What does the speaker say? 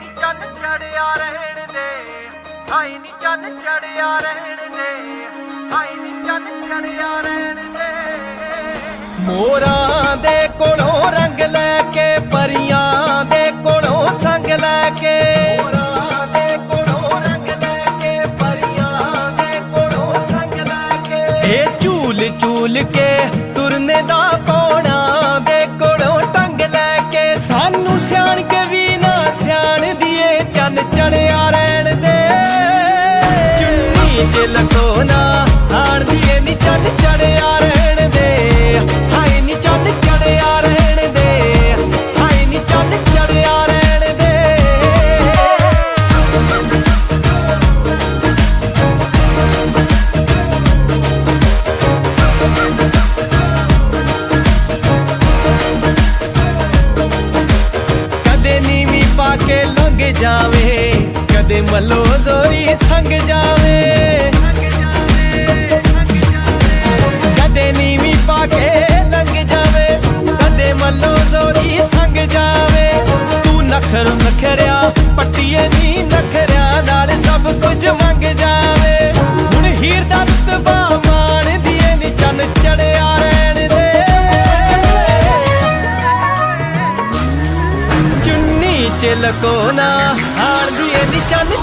ਨਹੀਂ ਚੰਨ ਚੜਿਆ ਰਹਿਣ ਦੇ। ਹਾਈ ਨਹੀਂ ਚੰਨ ਚੜਿਆ ਰਹਿਣ ਦੇ। ਹਾਈ ਨਹੀਂ ਚੰਨ ਚੜਿਆ ਰਹਿਣ ਦੇ। ਮੋਰਾਂ ਦੇ ਕੋਲੋਂ ਰੰਗ ਲੈ ਕੇ, ਪਰੀਆਂ ਦੇ ਕੋਲੋਂ ਸੰਗ ਲੈ ਕੇ। ਮੋਰਾਂ ਦੇ ਕੋਲੋਂ ਰੰਗ ਲੈ ਕੇ, ਪਰੀਆਂ ਦੇ ਕੋਲੋਂ ਸੰਗ ਲੈ ਕੇ। ਚੰਨ ਚੜਿਆ ਰਹਿਣ ਦੇ। ਚੁੰਨੀ ਚ ਲਕੋ ਨਾ ਹਾਣ ਦੀਏ ਨੀ ਚੰਨ ਚੜਿਆ ਰਹਿਣ ਦੇ। ਹਾਏ ਨੀ ਚੰਨ ਚੜਿਆ ਰਹਿਣ ਦੇ। ਹਾਏ ਨੀ ਚੰਨ ਚੜਿਆ ਰਹਿਣ ਦੇ। ਕਦੇ ਨੀਵੀਂ ਪਾ ਕੇ ਜਾਵੇ, ਕਦੇ ਮੱਲੋ ਜ਼ੋਰੀ ਸੰਗ ਜਾਵੇ। ਕਦੇ ਨੀਵੀਂ ਪਾ ਕੇ ਲੰਘ ਜਾਵੇ, ਕਦੇ ਮੱਲੋ ਜ਼ੋਰੀ ਸੰਗ ਜਾਵੇ। ਤੂੰ ਨਖਰ ਨਖਰਿਆ, ਪੱਟੀਏ ਨੀ ਨਖਰਿਆ, ਨਾਲ ਸਭ ਕੁਝ చెలకోనా ఆడది ఎది చని